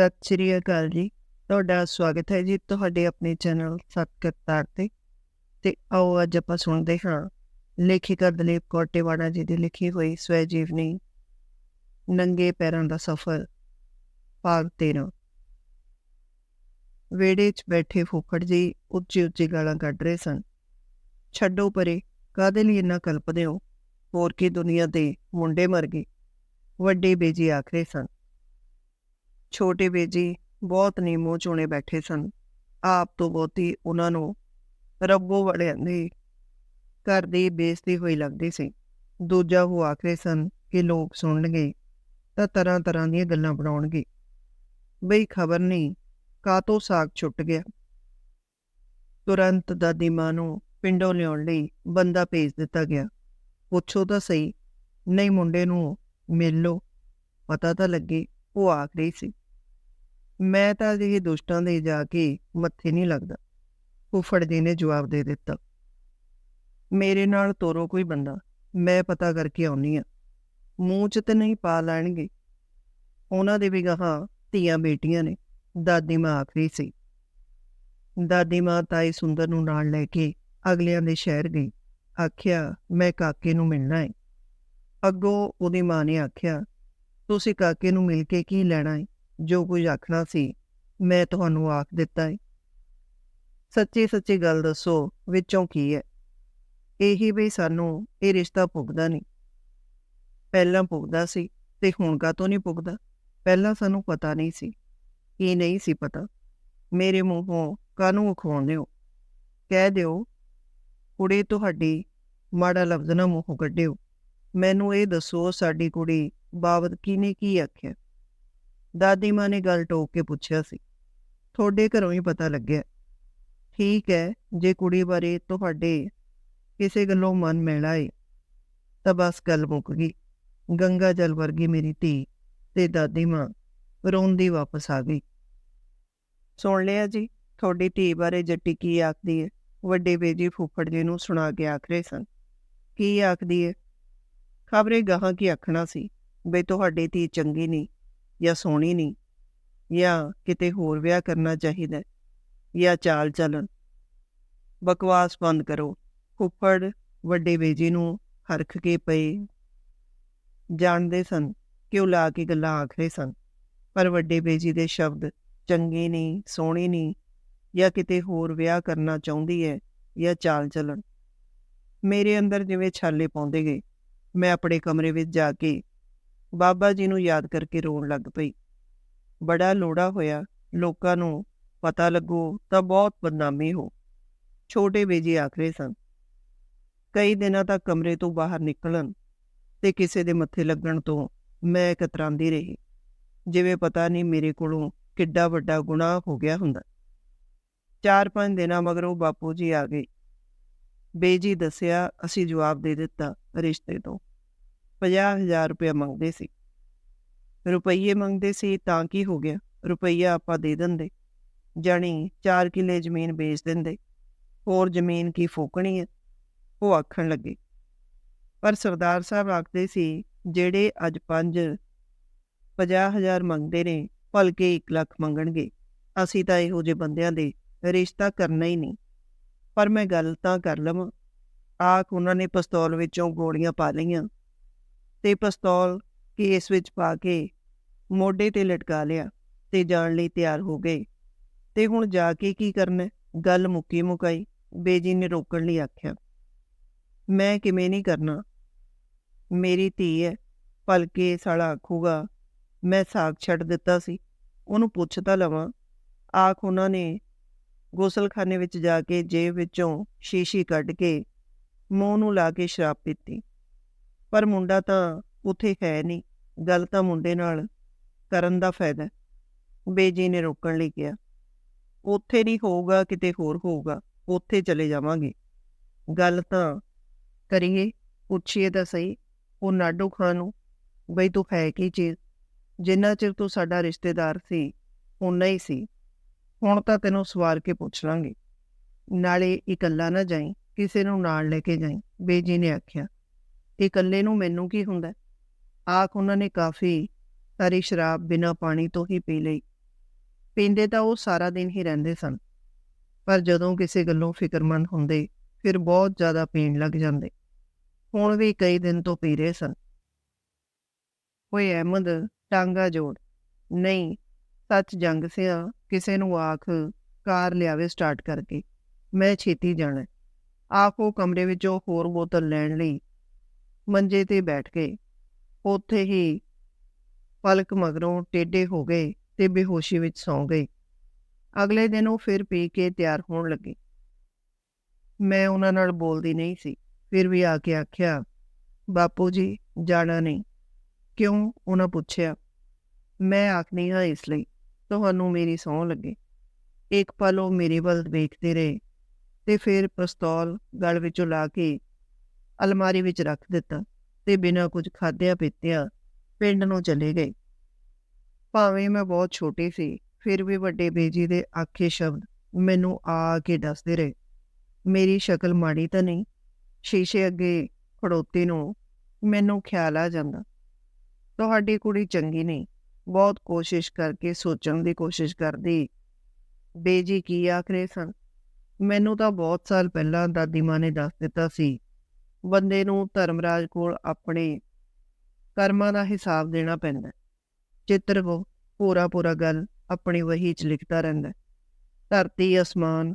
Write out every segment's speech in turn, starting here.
ਸਤਿ ਸ਼੍ਰੀ ਅਕਾਲ ਜੀ। ਤੁਹਾਡਾ ਸਵਾਗਤ ਹੈ ਜੀ ਤੁਹਾਡੇ ਆਪਣੇ ਚੈਨਲ ਸਤਕਰਤਾਰ ਤੇ। ਤੇ ਆਓ ਅੱਜ ਆਪਾਂ ਸੁਣਦੇ ਹਾਂ ਲੇਖਿਕਾ ਦਲੀਪ ਕੌਰ ਟਿਵਾਣਾ ਜੀ ਦੀ ਲਿਖੀ ਹੋਈ ਸਵੈ ਜੀਵਨੀ ਨੰਗੇ ਪੈਰਾਂ ਦਾ ਸਫ਼ਰ, ਭਾਗ 13 ਵੇੜੇ 'ਚ ਬੈਠੇ ਫੁੱਫੜ ਜੀ ਉੱਚੀ ਉੱਚੀ ਗਾਲਾਂ ਕੱਢ ਰਹੇ ਸਨ। ਛੱਡੋ ਪਰੇ ਕਾਦੇ ਲਈ ਇੰਨਾ ਕਲਪਦੇ ਹੋ? ਹੋਰ ਕੀ ਦੁਨੀਆ ਤੇ ਮੁੰਡੇ ਮਰ ਗਏ। ਵੱਡੇ ਬੇਜੀ ਆਖਰੇ ਸਨ। ਛੋਟੇ ਬੇਜੀ ਬਹੁਤ ਨੀਮੋ ਚੋਣੇ ਬੈਠੇ ਸਨ। ਆਪ ਤੋਂ ਬਹੁਤੀ ਉਹਨਾਂ ਨੂੰ ਰੱਬੋ ਵੜਿਆਂ ਦੇ ਘਰ ਦੀ ਬੇਇੱਜ਼ਤੀ ਹੋਈ ਲੱਗਦੀ ਸੀ। ਦੂਜਾ ਉਹ ਆਖਰੇ ਸਨ ਕਿ ਲੋਕ ਸੁਣਨਗੇ ਤਾਂ ਤਰ੍ਹਾਂ ਤਰ੍ਹਾਂ ਦੀਆਂ ਗੱਲਾਂ ਬਣਾਉਣਗੇ। ਬਈ ਖਬਰ ਨਹੀਂ ਕਾਤੋਂ ਸਾਗ ਛੁੱਟ ਗਿਆ? ਤੁਰੰਤ ਦਾਦੀ ਮਾਂ ਨੂੰ ਪਿੰਡੋਂ ਲਿਆਉਣ ਲਈ ਬੰਦਾ ਭੇਜ ਦਿੱਤਾ ਗਿਆ। ਪੁੱਛੋ ਤਾਂ ਸਹੀ, ਨਹੀਂ ਮੁੰਡੇ ਨੂੰ ਮਿਲ ਲੋ ਪਤਾ ਤਾਂ ਲੱਗੇ, ਉਹ ਆਖ ਰਹੀ ਸੀ। ਮੈਂ ਤਾਂ ਅਜਿਹੇ ਦੁਸ਼ਟਾਂ ਦੇ ਜਾ ਕੇ ਮੱਥੇ ਨਹੀਂ ਲੱਗਦਾ। ਫੁੱਫੜ ਜੀ ਨੇ ਜਵਾਬ ਦੇ ਦਿੱਤਾ। ਮੇਰੇ ਨਾਲ ਤੋਰੋ ਕੋਈ ਬੰਦਾ, ਮੈਂ ਪਤਾ ਕਰਕੇ ਆਉਣੀ ਆ ਮੂੰਹ 'ਚ ਤੇ ਨਹੀਂ ਪਾ ਲੈਣਗੇ। ਉਹਨਾਂ ਦੇ ਵੀ ਗਾਹਾਂ ਧੀਆਂ ਬੇਟੀਆਂ ਨੇ, ਦਾਦੀ ਮਾਂ ਆਖਰੀ ਸੀ। ਦਾਦੀ ਮਾਂ ਤਾਈ ਸੁੰਦਰ ਨੂੰ ਨਾਲ ਲੈ ਕੇ ਅਗਲਿਆਂ ਦੇ ਸ਼ਹਿਰ ਗਈ। ਆਖਿਆ, ਮੈਂ ਕਾਕੇ ਨੂੰ ਮਿਲਣਾ ਹੈ ਅੱਗੋਂ ਉਹਦੀ ਮਾਂ ਨੇ ਆਖਿਆ, ਤੁਸੀਂ ਕਾਕੇ ਨੂੰ ਮਿਲ ਕੇ ਕੀ ਲੈਣਾ ਹੈ ਜੋ ਕੁਝ ਆਖਣਾ ਸੀ, ਮੈਂ ਤੁਹਾਨੂੰ ਆਖ ਦਿੱਤਾ ਹੈ ਸੱਚੀ ਸੱਚੀ ਗੱਲ ਦੱਸੋ, ਵਿੱਚੋਂ ਕੀ ਹੈ ਇਹੀ ਵੀ ਸਾਨੂੰ ਇਹ ਰਿਸ਼ਤਾ ਪੁੱਗਦਾ ਨਹੀਂ। ਪਹਿਲਾਂ ਪੁੱਗਦਾ ਸੀ ਤੇ ਹੁਣ ਕਾ ਤੋਂ ਨਹੀਂ ਪੁੱਗਦਾ ਪਹਿਲਾਂ ਸਾਨੂੰ ਪਤਾ ਨਹੀਂ ਸੀ। ਇਹ ਨਹੀਂ ਸੀ ਪਤਾ। ਮੇਰੇ ਮੂੰਹੋਂ ਕਾਨੂੰ ਖਵਾਉਂਦੇ ਹੋ ਕਹਿ ਦਿਓ, ਕੁੜੀ ਤੁਹਾਡੀ ਮਾੜਾ ਲਫ਼ਜ਼ ਨਾ ਮੂੰਹੋਂ ਕੱਢਿਓ। ਮੈਨੂੰ ਇਹ ਦੱਸੋ, ਸਾਡੀ ਕੁੜੀ ਬਾਬਤ ਕਿਨੇ ਕੀ ਆਖਿਆ? ਦਾਦੀ ਮਾਂ ਨੇ ਗੱਲ ਟੋਕ ਕੇ ਪੁੱਛਿਆ ਸੀ। ਤੁਹਾਡੇ ਘਰੋਂ ਹੀ ਪਤਾ ਲੱਗਿਆ। ਠੀਕ ਹੈ, ਜੇ ਕੁੜੀ ਬਾਰੇ ਤੁਹਾਡੇ ਕਿਸੇ ਗੱਲੋਂ ਮਨ ਮੈਲਾ ਏ, ਤਾਂ ਬਸ ਗੱਲ ਮੁੱਕ ਗਈ। ਗੰਗਾ ਜਲ ਵਰਗੀ ਮੇਰੀ ਧੀ ਤੇ ਦਾਦੀ ਮਾਂ ਰੋਂਦੀ ਵਾਪਸ ਆ ਗਈ। ਸੁਣ ਲਿਆ ਜੀ, ਤੁਹਾਡੀ ਧੀ ਬਾਰੇ ਜੱਟੀ ਕੀ ਆਖਦੀ ਹੈ ਵੱਡੇ ਬੇਜੀ ਫੁੱਫੜ ਜੀ ਨੂੰ ਸੁਣਾ ਕੇ ਆਖ ਰਹੇ ਸਨ। ਕੀ ਆਖਦੀ ਹੈ ਖਬਰੇ ਗਾਹਾਂ ਕੀ ਆਖਣਾ ਸੀ? ਬਈ ਤੁਹਾਡੀ ਧੀ ਚੰਗੀ ਨਹੀਂ। ਜਾਂ ਸੋਹਣੀ ਨਹੀਂ ਜਾਂ ਕਿਤੇ ਹੋਰ ਵਿਆਹ ਕਰਨਾ ਚਾਹੀਦਾ ਜਾਂ ਚਾਲ ਚੱਲਣ। ਬਕਵਾਸ ਬੰਦ ਕਰੋ। ਫੁੱਫੜ ਵੱਡੇ ਬੇਜੀ ਨੂੰ ਹਰਖ ਕੇ ਪਏ ਜਾਣਦੇ ਸਨ ਕਿ ਉਹ ਲਾ ਕੇ ਗੱਲਾਂ ਆਖ ਰਹੇ ਸਨ, ਪਰ ਵੱਡੇ ਬੇਜੀ ਦੇ ਸ਼ਬਦ ਚੰਗੇ ਨਹੀਂ ਸੋਹਣੀ ਨਹੀਂ ਜਾਂ ਕਿਤੇ ਹੋਰ ਵਿਆਹ ਕਰਨਾ ਚਾਹੁੰਦੀ ਹੈ, ਜਾਂ ਚਾਲ ਚੱਲਣ। ਮੇਰੇ ਅੰਦਰ ਜਿਵੇਂ ਛਾਲੇ ਪਾਉਂਦੇ ਗਏ, ਮੈਂ ਆਪਣੇ ਕਮਰੇ ਵਿੱਚ ਜਾ ਕੇ ਬਾਬਾ ਜੀ ਨੂੰ ਯਾਦ ਕਰਕੇ ਰੋਣ ਲੱਗ ਪਈ। ਬੜਾ ਲੋੜਾ ਹੋਇਆ। ਲੋਕਾਂ ਨੂੰ ਪਤਾ ਲੱਗੋ ਤਾਂ ਬਹੁਤ ਬਦਨਾਮੀ ਹੋ। ਛੋਟੇ ਬੇਜੀ ਆਖਰੇ ਸਨ। ਕਈ ਦਿਨਾਂ ਤੱਕ ਕਮਰੇ ਤੋਂ ਬਾਹਰ ਨਿਕਲਣ ਤੇ ਕਿਸੇ ਦੇ ਮੱਥੇ ਲੱਗਣ ਤੋਂ ਮੈਂ ਕਤਰਾਂਦੀ ਰਹੀ। ਜਿਵੇਂ ਪਤਾ ਨਹੀਂ ਮੇਰੇ ਕੋਲੋਂ ਕਿੱਡਾ ਵੱਡਾ ਗੁਨਾਹ ਹੋ ਗਿਆ ਹੁੰਦਾ। ਚਾਰ ਪੰਜ ਦਿਨਾਂ ਮਗਰੋਂ ਬਾਪੂ ਜੀ ਆ ਗਏ। ਬੇਜੀ ਦੱਸਿਆ, ਅਸੀਂ ਜਵਾਬ ਦੇ ਦਿੱਤਾ ਰਿਸ਼ਤੇ ਤੋਂ। 50000 ਰੁਪਏ ਮੰਗਦੇ ਸੀ। ਰੁਪਈਏ ਮੰਗਦੇ ਸੀ ਤਾਂ ਕੀ ਹੋ ਗਿਆ? ਰੁਪਈਆ ਆਪਾਂ ਦੇ ਦਿੰਦੇ। ਜਾਣੀ 4 ਕਿੱਲੇ ਜ਼ਮੀਨ ਵੇਚ ਦਿੰਦੇ। ਹੋਰ ਜ਼ਮੀਨ ਕੀ ਫੋਕਣੀ ਹੈ? ਉਹ ਆਖਣ ਲੱਗੇ। ਪਰ ਸਰਦਾਰ ਸਾਹਿਬ ਆਖਦੇ ਸੀ, ਜਿਹੜੇ ਅੱਜ 5 50000 ਮੰਗਦੇ ਨੇ, ਭਲਕੇ 1 ਲੱਖ ਮੰਗਣਗੇ। ਅਸੀਂ ਤਾਂ ਇਹੋ ਜਿਹੇ ਬੰਦਿਆਂ ਦੇ ਰਿਸ਼ਤਾ ਕਰਨਾ ਹੀ ਨਹੀਂ। ਪਰ ਮੈਂ ਗੱਲ ਤਾਂ ਕਰ ਲਵਾਂ। ਆਖ ਉਹਨਾਂ ਨੇ ਪਿਸਤੌਲ ਵਿੱਚੋਂ ਗੋਲੀਆਂ ਪਾ ਲਈਆਂ। ਤੇ ਪਿਸਤੌਲ ਕੇਸ ਵਿੱਚ ਪਾ ਕੇ ਮੋਢੇ ਤੇ ਲਟਕਾ ਲਿਆ ਤੇ ਜਾਣ ਲਈ ਤਿਆਰ ਹੋ ਗਏ। ਤੇ ਹੁਣ ਜਾ ਕੇ ਕੀ ਕਰਨਾ? ਗੱਲ ਮੁੱਕੀ ਮੁਕਾਈ, ਬੇਜੀ ਨੇ ਰੋਕਣ ਲਈ ਆਖਿਆ। ਮੈਂ ਕਿਵੇਂ ਨਹੀਂ ਕਰਨਾ? ਮੇਰੀ ਧੀ ਹੈ ਭਲਕੇ ਸਾਲਾ ਆਖੂਗਾ, ਮੈਂ ਸਾਗ ਛੱਡ ਦਿੱਤਾ ਸੀ, ਉਹਨੂੰ ਪੁੱਛ ਤਾਂ ਲਵਾਂ। ਆਖ ਉਹਨਾਂ ਨੇ ਗੋਸਲਖਾਨੇ ਵਿੱਚ ਜਾ ਕੇ ਜੇਬ ਵਿੱਚੋਂ ਸ਼ੀਸ਼ੀ ਕੱਢ ਕੇ ਮੂੰਹ ਨੂੰ ਲਾ ਕੇ ਸ਼ਰਾਬ ਪੀਤੀ। ਪਰ ਮੁੰਡਾ ਤਾਂ ਉਥੇ ਹੈ ਨਹੀਂ ਗੱਲ ਤਾਂ ਮੁੰਡੇ ਨਾਲ ਕਰਨ ਦਾ ਫਾਇਦਾ ਬੇਜੀ ਨੇ ਰੋਕਣ ਲਈ ਕਿਹਾ। ਉੱਥੇ ਨਹੀਂ ਹੋਊਗਾ, ਕਿਤੇ ਹੋਰ ਹੋਊਗਾ। ਉੱਥੇ ਚਲੇ ਜਾਵਾਂਗੇ। ਗੱਲ ਤਾਂ ਕਰੀਏ, ਪੁੱਛੀਏ ਤਾਂ ਸਹੀ। ਉਹ ਨਾਡੂ ਖਾਨ ਨੂੰ, ਬਈ ਤੂੰ ਹੈ ਕੀ ਚੀਜ਼? ਜਿੰਨਾ ਚਿਰ ਤੂੰ ਸਾਡਾ ਰਿਸ਼ਤੇਦਾਰ ਸੀ ਉਨਾ ਹੀ ਸੀ। ਹੁਣ ਤਾਂ ਤੈਨੂੰ ਸਵਾਰ ਕੇ ਪੁੱਛ ਲਾਂਗੇ। ਨਾਲੇ ਇਕੱਲਾ ਨਾ ਜਾਈ, ਕਿਸੇ ਨੂੰ ਨਾਲ ਲੈ ਕੇ ਜਾਈ, ਬੇਜੀ ਨੇ ਆਖਿਆ। ਇਕੱਲੇ ਨੂੰ ਮੈਨੂੰ ਕੀ ਹੁੰਦਾ? ਆਖ ਉਹਨਾਂ ਨੇ ਕਾਫੀ ਸਾਰੀ ਸ਼ਰਾਬ ਬਿਨਾਂ ਪਾਣੀ ਤੋਂ ਹੀ ਪੀ ਲਈ। ਪੀਂਦੇ ਤਾਂ ਉਹ ਸਾਰਾ ਦਿਨ ਹੀ ਰਹਿੰਦੇ ਸਨ, ਪਰ ਜਦੋਂ ਕਿਸੇ ਗੱਲੋਂ ਫਿਕਰਮੰਦ ਹੁੰਦੇ, ਫਿਰ ਬਹੁਤ ਜ਼ਿਆਦਾ ਪੀਣ ਲੱਗ ਜਾਂਦੇ। ਹੁਣ ਵੀ ਕਈ ਦਿਨ ਤੋਂ ਪੀ ਰਹੇ ਸਨ। ਓਏ ਅਹਿਮਦ, ਟਾਂਗਾ ਜੋੜ। ਨਹੀਂ, ਸੱਚ ਜੰਗ ਸਿਆ, ਕਿਸੇ ਨੂੰ ਆਖ ਕਾਰ ਲਿਆਵੇ ਸਟਾਰਟ ਕਰਕੇ। ਮੈਂ ਛੇਤੀ ਜਾਣਾ। ਹੈ। ਆਖ ਉਹ ਕਮਰੇ ਵਿੱਚੋਂ ਹੋਰ ਬੋਤਲ ਲੈਣ ਲਈ ਮੰਜੇ ਤੇ ਬੈਠ ਗਏ। ਉੱਥੇ ਹੀ ਪਲਕ ਮਗਰੋਂ ਟੇਢੇ ਹੋ ਗਏ ਤੇ ਬੇਹੋਸ਼ੀ ਵਿੱਚ ਸੌਂ ਗਏ। ਅਗਲੇ ਦਿਨ ਉਹ ਫਿਰ ਪੀ ਕੇ ਤਿਆਰ ਹੋਣ ਲੱਗੇ। ਮੈਂ ਉਹਨਾਂ ਨਾਲ ਬੋਲਦੀ ਨਹੀਂ ਸੀ। ਫਿਰ ਵੀ ਆ ਕੇ ਆਖਿਆ, ਬਾਪੂ ਜੀ, ਜਾਣਾ ਨਹੀਂ। ਕਿਉਂ? ਉਹਨਾਂ ਪੁੱਛਿਆ। ਮੈਂ ਆਖਨੀ ਹਾਂ ਇਸ ਲਈ, ਤੁਹਾਨੂੰ ਮੇਰੀ ਸੌਂ ਲੱਗੇ। ਇੱਕ ਪਲ ਉਹ ਮੇਰੇ ਵੱਲ ਵੇਖਦੇ ਰਹੇ ਤੇ ਫਿਰ ਪਿਸਤੌਲ ਗਲ ਵਿੱਚੋਂ ਲਾ ਕੇ ਅਲਮਾਰੀ ਵਿੱਚ ਰੱਖ ਦਿੱਤਾ ਤੇ ਬਿਨਾਂ ਕੁਝ ਖਾਧਿਆਂ ਪੀਤਿਆਂ ਪਿੰਡ ਨੂੰ ਚਲੇ ਗਏ। ਭਾਵੇਂ ਮੈਂ ਬਹੁਤ ਛੋਟੀ ਸੀ, ਫਿਰ ਵੀ ਵੱਡੇ ਬੇਜੀ ਦੇ ਆਖੇ ਸ਼ਬਦ ਮੈਨੂੰ ਆ ਕੇ ਦੱਸਦੇ ਰਹੇ। ਮੇਰੀ ਸ਼ਕਲ ਮਾੜੀ ਤਾਂ ਨਹੀਂ, ਸ਼ੀਸ਼ੇ ਅੱਗੇ ਖੜੋਤੇ ਨੂੰ ਮੈਨੂੰ ਖਿਆਲ ਆ ਜਾਂਦਾ। ਤੁਹਾਡੀ ਕੁੜੀ ਚੰਗੀ ਨਹੀਂ, ਬਹੁਤ ਕੋਸ਼ਿਸ਼ ਕਰਕੇ ਸੋਚਣ ਦੀ ਕੋਸ਼ਿਸ਼ ਕਰਦੀ। ਬੇਜੀ ਕੀ ਆਖ ਰਹੇ ਸਨ? ਮੈਨੂੰ ਤਾਂ ਬਹੁਤ ਸਾਲ ਪਹਿਲਾਂ ਦਾਦੀ ਮਾਂ ਨੇ ਦੱਸ ਦਿੱਤਾ ਸੀ ਬੰਦੇ ਨੂੰ ਧਰਮਰਾਜ ਕੋਲ ਆਪਣੇ ਕਰਮਾਂ ਦਾ ਹਿਸਾਬ ਦੇਣਾ ਪੈਂਦਾ ਚਿੱਤਰ ਕੋ ਪੂਰਾ ਪੂਰਾ ਗੱਲ ਆਪਣੀ ਵਹੀ ਚ ਲਿਖਦਾ ਰਹਿੰਦਾ ਧਰਤੀ ਅਸਮਾਨ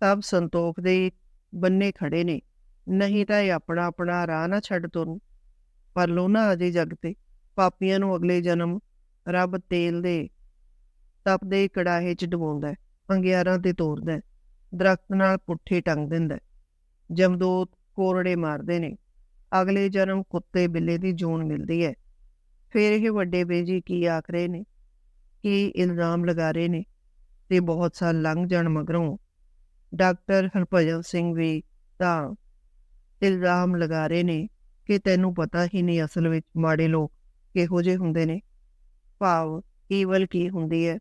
ਸਭ ਸੰਤੋਖ ਦੇ ਬੰਨੇ ਖੜੇ ਨੇ। ਨਹੀਂ ਤਾਂ ਇਹ ਆਪਣਾ ਆਪਣਾ ਰਾਹ ਨਾ ਛੱਡ ਤੁਰਨ। ਪਰ ਲੋਨਾ ਅਜੇ ਜਗ ਤੇ ਪਾਪੀਆਂ ਨੂੰ ਅਗਲੇ ਜਨਮ ਰੱਬ ਤੇਲ ਦੇ ਤਪਦੇ ਕੜਾਹੇ ਚ ਡੁਬਾਉਂਦਾ ਅੰਗਿਆਰਾਂ ਤੇ ਤੋੜਦਾ ਹੈ, ਦਰਖਤ ਨਾਲ ਪੁੱਠੇ ਟੰਗ ਦਿੰਦਾ ਜਮਦੋਤ ਕੋਰੜੇ ਮਾਰਦੇ ਨੇ। ਅਗਲੇ ਜਨਮ ਕੁੱਤੇ ਬਿੱਲੇ ਦੀ ਜੂਨ ਮਿਲਦੀ ਹੈ। ਫਿਰ ਇਹ ਵੱਡੇ ਬੇਜੀ ਕੀ ਆਖ ਰਹੇ ਨੇ? ਕੀ ਇਲਜ਼ਾਮ ਲਗਾ ਰਹੇ ਨੇ? ਤੇ ਬਹੁਤ ਸਾਲ ਲੰਘ ਜਾਣ ਮਗਰੋਂ ਡਾਕਟਰ ਹਰਭਜਨ ਸਿੰਘ ਵੀ ਤਾਂ ਇਲਜ਼ਾਮ ਲਗਾ ਰਹੇ ਨੇ ਕਿ ਤੈਨੂੰ ਪਤਾ ਹੀ ਨਹੀਂ ਅਸਲ ਵਿੱਚ ਮਾੜੇ ਲੋਕ ਕਿਹੋ ਜਿਹੇ ਹੁੰਦੇ ਨੇ। ਭਾਵ ਈਵਲ ਕੀ ਹੁੰਦੀ ਹੈ?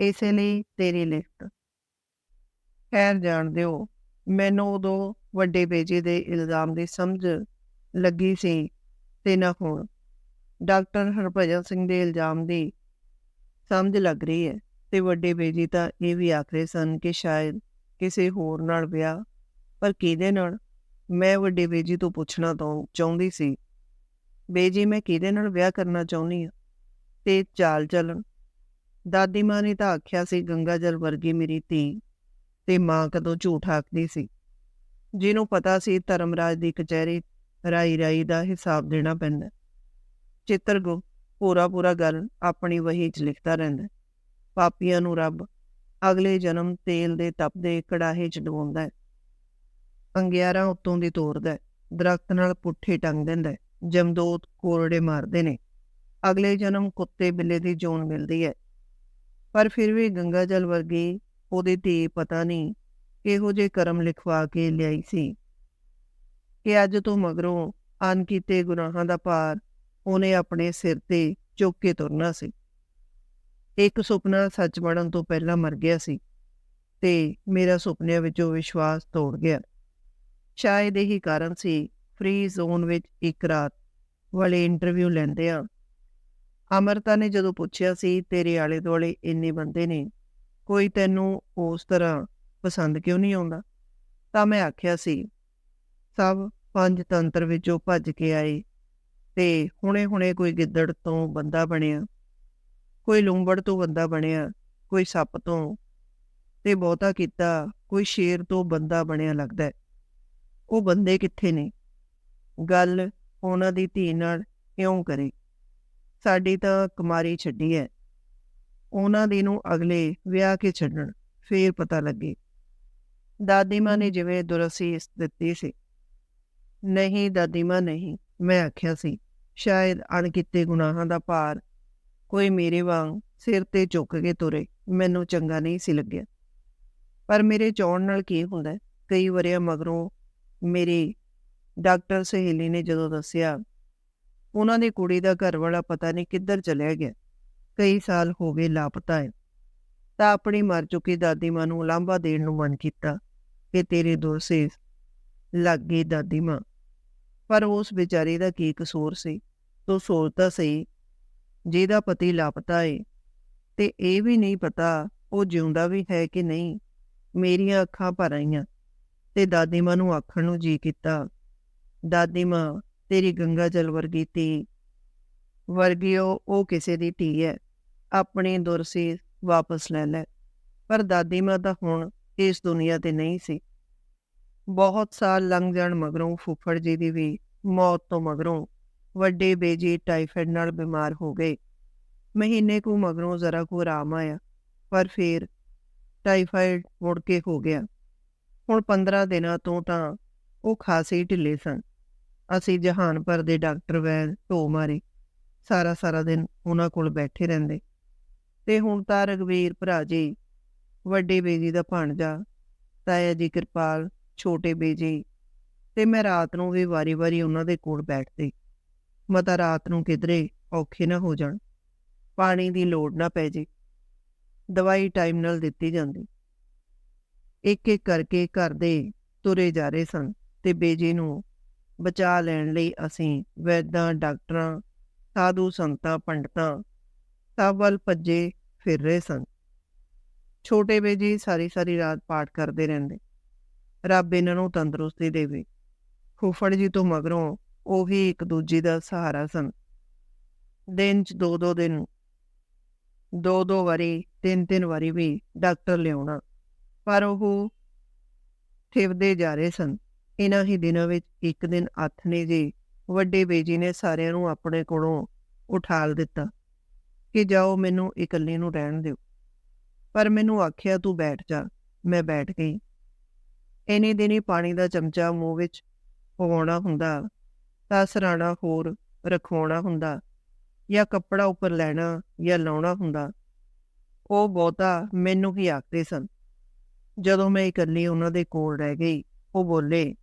ਇਸੇ ਲਈ ਤੇਰੀ ਲਿਖਤ। ਖੈਰ ਜਾਣ ਦਿਓ, ਮੈਨੂੰ ਉਦੋਂ ਵੱਡੇ ਬੇਜੇ ਦੇ ਇਲਜ਼ਾਮ ਦੀ ਸਮਝ ਲੱਗੀ ਸੀ ਤੇ ਨਾ ਹੁਣ। ਡਾਕਟਰ ਹਰਭਜਨ ਸਿੰਘ ਦੇ ਇਲਜ਼ਾਮ ਦੀ ਸਮਝ ਲੱਗ ਰਹੀ ਹੈ ਤੇ ਵੱਡੇ ਬੇਜੀ ਤਾਂ ਇਹ ਵੀ ਆਖ ਰਹੇ ਸਨ ਕਿ ਸ਼ਾਇਦ ਕਿਸੇ ਹੋਰ ਨਾਲ ਵਿਆਹ, ਪਰ ਕਿਹਦੇ ਨਾਲ? ਮੈਂ ਵੱਡੇ ਬੇਜੀ ਤੋਂ ਪੁੱਛਣਾ ਤਾਂ ਚਾਹੁੰਦੀ ਸੀ। ਬੇਜੀ ਮੈਂ ਕਿਹਦੇ ਨਾਲ ਵਿਆਹ ਕਰਨਾ ਚਾਹੁੰਦੀ ਹਾਂ? ਤੇ ਚਾਲ ਚੱਲਣ। ਦਾਦੀ ਮਾਂ ਨੇ ਤਾਂ ਆਖਿਆ ਸੀ ਗੰਗਾ ਜਲ ਵਰਗੀ ਮੇਰੀ ਧੀ। ਤੇ ਮਾਂ ਕਦੋਂ ਝੂਠ ਆਖਦੀ ਸੀ? ਜਿਹਨੂੰ ਪਤਾ ਸੀ ਧਰਮਰਾਜ ਦੀ ਕਚਹਿਰੀ ਰਾਈ ਰਾਈ ਦਾ ਹਿਸਾਬ ਦੇਣਾ ਪੈਂਦਾ ਚਿੱਤਰਗੁਪਤ ਪੂਰਾ ਪੂਰਾ ਗੱਲ ਆਪਣੀ ਵਹੀ 'ਚ ਲਿਖਦਾ ਰਹਿੰਦਾ ਪਾਪੀਆਂ ਨੂੰ ਰੱਬ ਅਗਲੇ ਜਨਮ ਤੇਲ ਦੇ ਤਪਦੇ ਕੜਾਹੇ 'ਚ ਡਵਾਉਂਦਾ ਹੈ। ਅੰਗਿਆਰਾਂ ਉੱਤੋਂ ਦੀ ਤੋੜਦਾ ਹੈ। ਦਰਖਤ ਨਾਲ ਪੁੱਠੇ ਟੰਗ ਦਿੰਦਾ ਹੈ। ਜਮਦੋਤ ਕੋਰੜੇ ਮਾਰਦੇ ਨੇ। ਅਗਲੇ ਜਨਮ ਕੁੱਤੇ ਬਿੱਲੇ ਦੀ ਜੋਨ ਮਿਲਦੀ ਹੈ। ਪਰ ਫਿਰ ਵੀ ਗੰਗਾ ਜਲ ਵਰਗੀ ਉਹਦੀ ਧੀ ਪਤਾ ਨਹੀਂ ਕਿਹੋ ਜੇ ਕਰਮ ਲਿਖਵਾ ਕੇ ਲਿਆਈ ਸੀ ਕਿ ਅੱਜ ਤੋਂ ਮਗਰੋਂ ਅਨ ਕੀਤੇ ਗੁਨਾਹਾਂ ਦਾ ਭਾਰ ਉਹਨੇ ਆਪਣੇ ਸਿਰ ਤੇ ਚੁੱਕ ਕੇ ਤੁਰਨਾ ਸੀ। ਇੱਕ ਸੁਪਨਾ ਸੱਚ ਬਣਨ ਤੋਂ ਪਹਿਲਾਂ ਮਰ ਗਿਆ ਸੀ ਤੇ ਮੇਰਾ ਸੁਪਨਿਆਂ ਵਿੱਚੋਂ ਵਿਸ਼ਵਾਸ ਤੋੜ ਗਿਆ। ਸ਼ਾਇਦ ਇਹੀ ਕਾਰਨ ਸੀ ਫ੍ਰੀ ਜ਼ੋਨ ਵਿੱਚ ਇੱਕ ਰਾਤ ਵਾਲੇ ਇੰਟਰਵਿਊ ਲੈਂਦੇ ਆ ਅਮਰਤਾ ਨੇ ਜਦੋਂ ਪੁੱਛਿਆ ਸੀ, ਤੇਰੇ ਆਲੇ ਦੁਆਲੇ ਇੰਨੇ ਬੰਦੇ ਨੇ, ਕੋਈ ਤੈਨੂੰ ਉਸ ਤਰ੍ਹਾਂ ਪਸੰਦ ਕਿਉਂ ਨਹੀਂ ਆਉਂਦਾ? ਤਾਂ ਮੈਂ ਆਖਿਆ ਸੀ, ਸਭ ਪੰਜ ਤੰਤਰ ਵਿੱਚੋਂ ਭੱਜ ਕੇ ਆਏ ਤੇ ਹੁਣੇ-ਹੁਣੇ ਕੋਈ ਗਿੱਦੜ ਤੋਂ ਬੰਦਾ ਬਣਿਆ, ਕੋਈ ਲੂੰਬੜ ਤੋਂ ਬੰਦਾ ਬਣਿਆ, ਕੋਈ ਸੱਪ ਤੋਂ ਤੇ ਬਹੁਤਾ ਕੀਤਾ ਕੋਈ ਸ਼ੇਰ ਤੋਂ ਬੰਦਾ ਬਣਿਆ ਲੱਗਦਾ ਉਹ ਬੰਦੇ ਕਿੱਥੇ ਨੇ? ਗੱਲ ਉਹਨਾਂ ਦੀ ਧੀ ਨਾਲ ਕਿਉਂ ਕਰੇ, ਸਾਡੀ ਤਾਂ ਕੁਮਾਰੀ ਛੱਡੀ ਹੈ, ਉਹਨਾਂ ਦੀ ਨੂੰ ਅਗਲੇ ਵਿਆਹ ਕੇ ਛੱਡਣ, ਫੇਰ ਪਤਾ ਲੱਗੇ। ਦਾਦੀ ਮਾਂ ਨੇ ਜਿਵੇਂ ਦੁਰਸੀਸ ਦਿੱਤੀ ਸੀ। ਨਹੀਂ ਦਾਦੀ ਮਾਂ ਨਹੀਂ ਮੈਂ ਆਖਿਆ ਸੀ ਸ਼ਾਇਦ ਅਣਕਿੱਤੇ ਗੁਨਾਹਾਂ ਦਾ ਭਾਰ ਕੋਈ ਮੇਰੇ ਵਾਂਗ ਸਿਰ ਤੇ ਚੁੱਕ ਕੇ ਤੁਰੇ ਮੈਨੂੰ ਚੰਗਾ ਨਹੀਂ ਸੀ ਲੱਗਿਆ। ਪਰ ਮੇਰੇ ਚਾਉਣ ਨਾਲ ਕੀ ਹੁੰਦਾ? ਕਈ ਵਰਿਆਂ ਮਗਰੋਂ ਮੇਰੀ ਡਾਕਟਰ ਸਹੇਲੀ ਨੇ ਜਦੋਂ ਦੱਸਿਆ ਉਹਨਾਂ ਦੀ ਕੁੜੀ ਦਾ ਘਰ ਵਾਲਾ ਪਤਾ ਨਹੀਂ ਕਿੱਧਰ ਚਲਿਆ ਗਿਆ ਕਈ ਸਾਲ ਹੋ ਗਏ ਲਾਪਤਾ ਹੈ। ਤਾਂ ਆਪਣੀ ਮਰ ਚੁੱਕੀ ਦਾਦੀ ਮਾਂ ਨੂੰ ਲਾਂਭਾ ਦੇਣ ਨੂੰ ਮਨ ਕੀਤਾ। ਕਿ ਤੇਰੇ ਦੋਸੇ ਲੱਗ ਗਈ ਦਾਦੀ ਮਾਂ। ਪਰ ਉਸ ਵਿਚਾਰੀ ਦਾ ਕੀ ਕਸੂਰ ਸੀ? ਤੂੰ ਸੋਚਦਾ ਸਹੀ, ਜਿਹਦਾ ਪਤੀ ਲਾਪਤਾ ਏ, ਤੇ ਇਹ ਵੀ ਨਹੀਂ ਪਤਾ ਉਹ ਜਿਉਂਦਾ ਵੀ ਹੈ ਕਿ ਨਹੀਂ। ਮੇਰੀਆਂ ਅੱਖਾਂ ਭਰ ਆਈਆਂ, ਤੇ ਦਾਦੀ ਮਾਂ ਨੂੰ ਆਖਣ ਨੂੰ ਜੀ ਕੀਤਾ, ਦਾਦੀ ਮਾਂ, ਤੇਰੀ ਗੰਗਾ ਜਲ ਵਰਗੀ ਧੀ, ਵਰਗੀ ਉਹ ਕਿਸੇ ਦੀ ਧੀ ਹੈ। ਆਪਣੀ ਦੁਰਸੀ ਵਾਪਸ ਲੈ ਲੈ। ਪਰ ਦਾਦੀ ਮਾਂ ਤਾਂ ਹੁਣ ਇਸ ਦੁਨੀਆ ਤੇ ਨਹੀਂ ਸੀ। ਬਹੁਤ ਸਾਲ ਲੰਘ ਜਾਣ ਮਗਰੋਂ ਫੁੱਫੜ ਜੀ ਦੀ ਵੀ ਮੌਤ ਤੋਂ ਮਗਰੋਂ ਵੱਡੇ ਬੇਜੀ ਟਾਈਫਾਇਡ ਨਾਲ ਬਿਮਾਰ ਹੋ ਗਏ। ਮਹੀਨੇ ਕੁ ਮਗਰੋਂ ਜ਼ਰਾ ਕੁ ਆਰਾਮ ਆਇਆ, ਪਰ ਫਿਰ ਟਾਈਫਾਇਡ ਮੁੜ ਕੇ ਹੋ ਗਿਆ। ਹੁਣ 15 ਦਿਨਾਂ ਤੋਂ ਤਾਂ ਉਹ ਖਾਸੇ ਢਿੱਲੇ ਸਨ। ਅਸੀਂ ਜਹਾਨ ਭਰ ਦੇ ਡਾਕਟਰ ਵੈਦ ਢੋ ਮਾਰੇ। ਸਾਰਾ ਸਾਰਾ ਦਿਨ ਉਹਨਾਂ ਕੋਲ ਬੈਠੇ ਰਹਿੰਦੇ। ਤੇ ਹੁਣ ਤਾਂ ਰਗਵੀਰ ਭਰਾ ਜੀ ਵੱਡੇ ਬੇਜੀ ਦਾ ਭਾਣਜਾ ਤਾਇਆ ਜੀ ਕਿਰਪਾਲ, ਛੋਟੇ ਬੇਜੀ, ਤੇ ਮੈਂ ਰਾਤ ਨੂੰ ਵੀ ਵਾਰੀ-ਵਾਰੀ ਉਹਨਾਂ ਦੇ ਕੋਲ ਬੈਠਦੀ। ਮਤਾ ਰਾਤ ਨੂੰ ਕਿਧਰੇ ਔਖੇ ਨਾ ਹੋ ਜਾਣ, ਪਾਣੀ ਦੀ ਲੋੜ ਨਾ ਪੈ ਜੇ। ਦਵਾਈ ਟਾਈਮ ਨਾਲ ਦਿੱਤੀ ਜਾਂਦੀ। ਇੱਕ ਇੱਕ ਕਰਕੇ ਘਰ ਦੇ ਤੁਰੇ ਜਾ ਰਹੇ ਸਨ ਤੇ ਬੇਜੀ ਨੂੰ ਬਚਾ ਲੈਣ ਲਈ ਅਸੀਂ ਵੈਦਾਂ, ਡਾਕਟਰਾਂ, ਸਾਧੂ ਸੰਤਾਂ, ਪੰਡਤਾਂ ਸਭ ਵੱਲ ਭੱਜੇ ਫਿਰ ਰਹੇ ਸਨ। ਛੋਟੇ ਬੇਜੀ ਸਾਰੀ ਸਾਰੀ ਰਾਤ ਪਾਠ ਕਰਦੇ ਰਹਿੰਦੇ। ਰੱਬ ਇਹਨਾਂ ਨੂੰ ਤੰਦਰੁਸਤੀ ਦੇਵੇ। ਫੁੱਫੜ ਜੀ ਤੋਂ ਮਗਰੋਂ ਉਹ ਵੀ ਇੱਕ ਦੂਜੀ ਦਾ ਸਹਾਰਾ ਸਨ। ਦਿਨ ਚ ਦੋ ਦੋ ਦਿਨ, ਦੋ ਦੋ ਵਾਰੀ, ਤਿੰਨ ਤਿੰਨ ਵਾਰੀ ਵੀ ਡਾਕਟਰ ਲਿਆਉਣਾ, ਪਰ ਉਹ ਠੇਵਦੇ ਜਾ ਰਹੇ ਸਨ। ਇਹਨਾਂ ਹੀ ਦਿਨਾਂ ਵਿੱਚ ਇੱਕ ਦਿਨ ਅੱਥ ਨੇ ਜੀ ਵੱਡੇ ਬੇਜੀ ਨੇ ਸਾਰਿਆਂ ਨੂੰ ਆਪਣੇ ਕੋਲੋਂ ਉਠਾਲ ਦਿੱਤਾ ਕਿ ਜਾਓ ਮੈਨੂੰ ਇਕੱਲੇ ਨੂੰ ਰਹਿਣ ਦਿਓ। ਪਰ ਮੈਨੂੰ ਆਖਿਆ, ਤੂੰ ਬੈਠ ਜਾ, ਮੈਂ ਬੈਠ ਗਈ। ਇਨੀ ਦਿਨੀ ਪਾਣੀ ਦਾ ਚਮਚਾ ਮੂੰਹ ਵਿੱਚ ਪਵਾਉਣਾ ਹੁੰਦਾ, ਤਾਂ ਸਰਾਣਾ ਹੋਰ ਰਖਵਾਉਣਾ ਹੁੰਦਾ, ਜਾਂ ਕੱਪੜਾ ਉੱਪਰ ਲੈਣਾ ਜਾਂ ਲਾਉਣਾ ਹੁੰਦਾ। ਉਹ ਬਹੁਤਾ ਮੈਨੂੰ ਹੀ ਆਖਦੇ ਸਨ? ਜਦੋਂ ਮੈਂ ਇਕੱਲੀ ਉਹਨਾਂ ਦੇ ਕੋਲ ਰਹਿ ਗਈ, ਉਹ ਬੋਲੇ,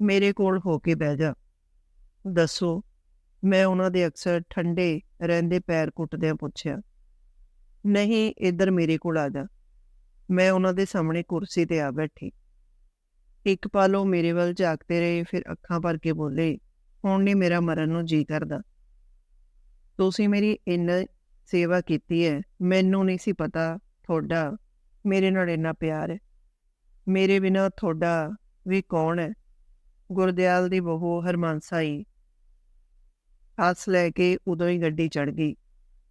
ਮੇਰੇ ਕੋਲ ਹੋ ਕੇ ਬਹਿ ਜਾ। ਦੱਸੋ, ਮੈਂ ਉਹਨਾਂ ਦੇ ਅਕਸਰ ਠੰਡੇ ਰਹਿੰਦੇ ਪੈਰ ਕੁੱਟਦਿਆਂ ਪੁੱਛਿਆ। ਨਹੀਂ, ਇੱਧਰ ਮੇਰੇ ਕੋਲ ਆ ਜਾ। ਮੈਂ ਉਹਨਾਂ ਦੇ ਸਾਹਮਣੇ ਕੁਰਸੀ ਤੇ ਆ ਬੈਠੀ। ਇੱਕ ਪਾਲੋ ਮੇਰੇ ਵੱਲ ਝਾਕਦੇ ਰਹੇ, ਫਿਰ ਅੱਖਾਂ ਭਰ ਕੇ ਬੋਲੇ, ਹੁਣ ਨਹੀਂ ਮੇਰਾ ਮਰਨ ਨੂੰ ਜੀ ਕਰਦਾ। ਤੁਸੀਂ ਮੇਰੀ ਇੰਨਾ ਸੇਵਾ ਕੀਤੀ ਹੈ ਮੈਨੂੰ ਨਹੀਂ ਸੀ ਪਤਾ ਤੁਹਾਡਾ, ਮੇਰੇ ਨਾਲ ਇੰਨਾ ਪਿਆਰ ਹੈ ਮੇਰੇ ਬਿਨਾ ਤੁਹਾਡਾ ਵੀ ਕੌਣ ਹੈ ਗੁਰਦਿਆਲ ਦੀ ਬਹੂ ਹਰਮਨਸਾਈ। ਹੱਸ ਲੈ ਕੇ ਉਦੋਂ ਹੀ ਗੱਡੀ ਚੜ ਗਈ।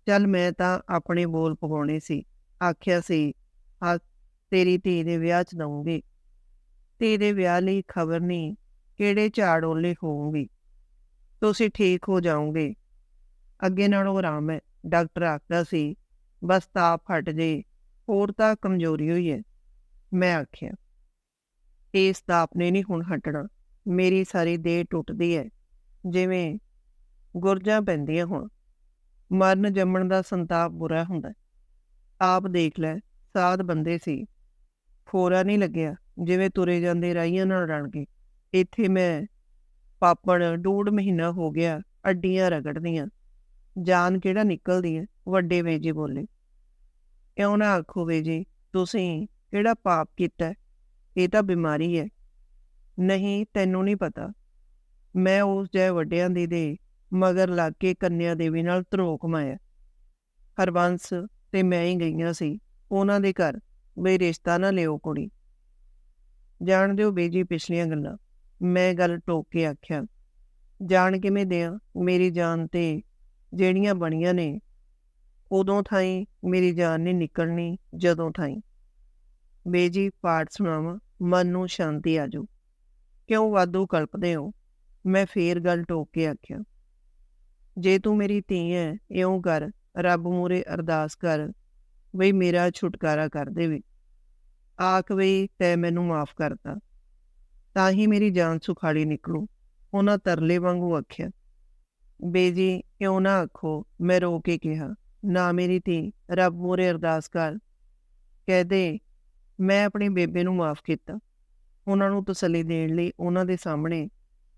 ਚੱਲ ਮੈਂ ਤਾਂ ਆਪਣੇ ਬੋਲ ਪਵਾਉਣੇ ਸੀ। ਆਖਿਆ ਸੀ, ਆ, ਤੇਰੀ ਧੀ ਦੇ ਵਿਆਹ ਚ ਦਊਂਗੀ। ਧੀ ਦੇ ਵਿਆਹ ਲਈ ਖਬਰ ਨਹੀਂ, ਕਿਹੜੇ ਝਾੜ ਓਲੇ ਹੋਊਗੀ। ਤੁਸੀਂ ਠੀਕ ਹੋ ਜਾਓਗੇ। ਅੱਗੇ ਨਾਲੋਂ ਆਰਾਮ ਹੈ। ਡਾਕਟਰ ਆਖਦਾ ਸੀ, ਬਸ ਤਾਪ ਹਟ ਜੇ, ਹੋਰ ਤਾਂ ਕਮਜ਼ੋਰੀ ਹੋਈ ਹੈ। ਮੈਂ ਆਖਿਆ, ਇਸ ਤਾਪ ਨੇ ਨਹੀਂ ਹੁਣ ਹਟਣਾ। ਮੇਰੀ ਸਾਰੀ ਦੇਹ ਟੁੱਟਦੀ ਹੈ। ਜਿਵੇਂ ਗੁਰਜਾਂ ਪੈਂਦੀਆਂ ਹੁਣ। ਮਰਨ ਜੰਮਣ ਦਾ ਸੰਤਾਪ ਬੁਰਾ ਹੁੰਦਾ। ਆਪ ਦੇਖ ਲੈ, ਸਾਧ ਬੰਦੇ ਸੀ। ਖੋਰਾ ਨਹੀਂ ਲੱਗਿਆ, ਜਿਵੇਂ ਤੁਰੇ ਜਾਂਦੇ ਰਾਈਆਂ ਨਾਲ ਰਣ ਕੇ। ਇੱਥੇ ਮੈਂ ਪਾਪਣ ਡੂੜ ਮਹੀਨਾ ਹੋ ਗਿਆ, ਅੱਡੀਆਂ ਰਗੜਦੀਆਂ। ਜਾਨ ਕਿਹੜਾ ਨਿਕਲਦੀ ਹੈ ਵੱਡੇ ਵੇਜੇ ਬੋਲੇ। ਇਉਂ ਨਾ ਆਖੋ ਵੇਜੇ, ਤੁਸੀਂ ਕਿਹੜਾ ਪਾਪ ਕੀਤਾ ਇਹ ਤਾਂ ਬਿਮਾਰੀ ਹੈ ਨਹੀਂ, ਤੈਨੂੰ ਨਹੀਂ ਪਤਾ। ਮੈਂ ਉਸ ਜੈ ਵੱਡਿਆਂ ਦੀ ਦੇ ਮਗਰ ਲੱਗ ਕੇ ਕੰਨਿਆ ਦੇਵੀ ਨਾਲ ਧਰੋ ਕਮਾਇਆ ਹਰਬੰਸ ਤੇ ਮੈਂ ਹੀ ਗਈਆਂ ਸੀ, ਉਹਨਾਂ ਦੇ ਘਰ। ਬਈ ਰਿਸ਼ਤਾ ਨਾ ਲਿਓ ਕੁੜੀ। ਜਾਣ ਦਿਓ ਬੇਜੀ ਪਿਛਲੀਆਂ ਗੱਲਾਂ। ਮੈਂ ਗੱਲ ਟੋਕ ਕੇ ਆਖਿਆ, ਜਾਣ ਕਿਵੇਂ ਦਿਆਂ? ਮੇਰੀ ਜਾਨ ਤੇ ਜਿਹੜੀਆਂ ਬਣੀਆਂ ਨੇ, ਉਦੋਂ ਥਾਈ ਮੇਰੀ ਜਾਨ ਨਹੀਂ ਨਿਕਲਣੀ, ਜਦੋਂ ਥਾਈ। ਬੇਜੀ ਪਾਠ ਸੁਣਾਵਾਂ, ਮਨ ਨੂੰ ਸ਼ਾਂਤੀ ਆਜੂ ਕਿਉਂ ਵਾਧੂ ਕਲਪਦੇ ਹੋ? ਮੈਂ ਫੇਰ ਗੱਲ ਟੋਕ ਕੇ ਆਖਿਆ ਜੇ ਤੂੰ ਮੇਰੀ ਧੀ ਹੈ ਇਉਂ ਕਰ, ਰੱਬ ਮੂਰੇ ਅਰਦਾਸ ਕਰ, ਬਈ ਮੇਰਾ ਛੁਟਕਾਰਾ ਕਰ ਦੇਵੇ। ਆਖ ਬਈ, ਤੈ ਮੈਨੂੰ ਮਾਫ ਕਰਤਾ। ਤਾਂ ਹੀ ਮੇਰੀ ਜਾਨ ਸੁਖਾਲੀ ਨਿਕਲੂ। ਉਹਨਾਂ ਤਰਲੇ ਵਾਂਗੂ ਆਖਿਆ ਬੇਜੀ ਕਿਉਂ ਨਾ ਆਖੋ, ਮੈਂ ਰੋ ਕੇ ਕਿਹਾ, ਨਾ ਮੇਰੀ ਧੀ, ਰੱਬ ਮੂਰੇ ਅਰਦਾਸ ਕਰ। ਕਹਦੇ ਮੈਂ ਆਪਣੇ ਬੇਬੇ ਨੂੰ ਮਾਫ ਕੀਤਾ। ਉਹਨਾਂ ਨੂੰ ਤਸੱਲੀ ਦੇਣ ਲਈ ਉਹਨਾਂ ਦੇ ਸਾਹਮਣੇ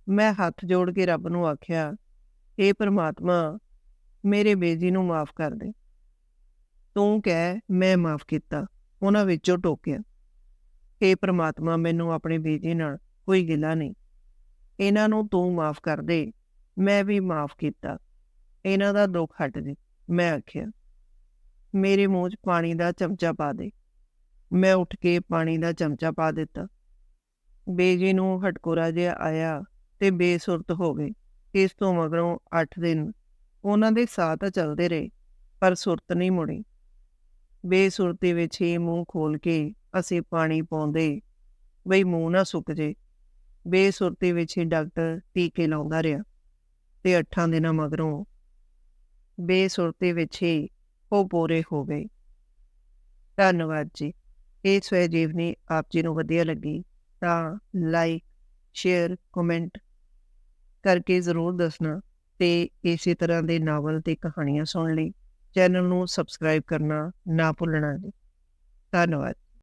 ਮੈਂ ਹੱਥ ਜੋੜ ਕੇ ਰੱਬ ਨੂੰ ਆਖਿਆ ਏ ਪ੍ਰਮਾਤਮਾ, ਮੇਰੇ ਬੇਜੀ ਨੂੰ ਮਾਫ ਕਰ ਦੇ। ਤੂੰ ਕਹਿ, ਮੈਂ ਮਾਫ ਕੀਤਾ। ਉਹਨਾਂ ਵਿੱਚੋਂ ਟੋਕਿਆ। ਏ ਪ੍ਰਮਾਤਮਾ, ਮੈਨੂੰ ਆਪਣੇ ਬੇਜੀ ਨਾਲ ਕੋਈ ਗਿਲਾ ਨਹੀਂ। ਇਹਨਾਂ ਨੂੰ ਤੂੰ ਮਾਫ ਕਰ ਦੇ। ਮੈਂ ਵੀ ਮਾਫ ਕੀਤਾ। ਇਹਨਾਂ ਦਾ ਦੁੱਖ ਹਟ ਜੇ, ਮੈਂ ਆਖਿਆ। ਮੇਰੇ ਮੂੰਹ 'ਚ ਪਾਣੀ ਦਾ ਚਮਚਾ ਪਾ ਦੇ। ਮੈਂ ਉੱਠ ਕੇ ਪਾਣੀ ਦਾ ਚਮਚਾ ਪਾ ਦਿੱਤਾ। ਬੇਜੀ ਨੂੰ ਹਟਕੋਰਾ ਜਿਹਾ ਆਇਆ ਤੇ ਬੇਸੁਰਤ ਹੋ ਗਏ ਇਸ ਤੋਂ ਮਗਰੋਂ 8 ਦਿਨ ਉਹਨਾਂ ਦੇ ਸਾਹ ਤਾਂ ਚੱਲਦੇ ਰਹੇ, ਪਰ ਸੁਰਤ ਨਹੀਂ ਮੁੜੀ। ਬੇਸੁਰਤੀ ਵਿੱਚ ਹੀ ਮੂੰਹ ਖੋਲ ਕੇ ਅਸੀਂ ਪਾਣੀ ਪਾਉਂਦੇ, ਬਈ ਮੂੰਹ ਨਾ ਸੁੱਕ ਜੇ। ਬੇਸੁਰਤੀ ਵਿੱਚ ਹੀ ਡਾਕਟਰ ਟੀਕੇ ਲਾਉਂਦਾ ਰਿਹਾ ਤੇ 8 ਦਿਨਾਂ ਮਗਰੋਂ ਬੇਸੁਰਤੀ ਵਿੱਚ ਹੀ ਉਹ ਪੂਰੇ ਹੋ ਗਏ। ਧੰਨਵਾਦ ਜੀ। ਇਹ ਸਵੈ ਜੀਵਨੀ ਆਪ ਜੀ ਨੂੰ ਵਧੀਆ ਲੱਗੀ ਤਾਂ ਲਾਈਕ ਸ਼ੇਅਰ ਕਮੈਂਟ ਕਰਕੇ ਜ਼ਰੂਰ ਦੱਸਣਾ ਤੇ ਇਸੇ ਤਰ੍ਹਾਂ ਦੇ ਨਾਵਲ ਤੇ ਕਹਾਣੀਆਂ ਸੁਣਨ ਲਈ ਚੈਨਲ ਨੂੰ ਸਬਸਕ੍ਰਾਈਬ ਕਰਨਾ ਨਾ ਭੁੱਲਣਾ ਧੰਨਵਾਦ।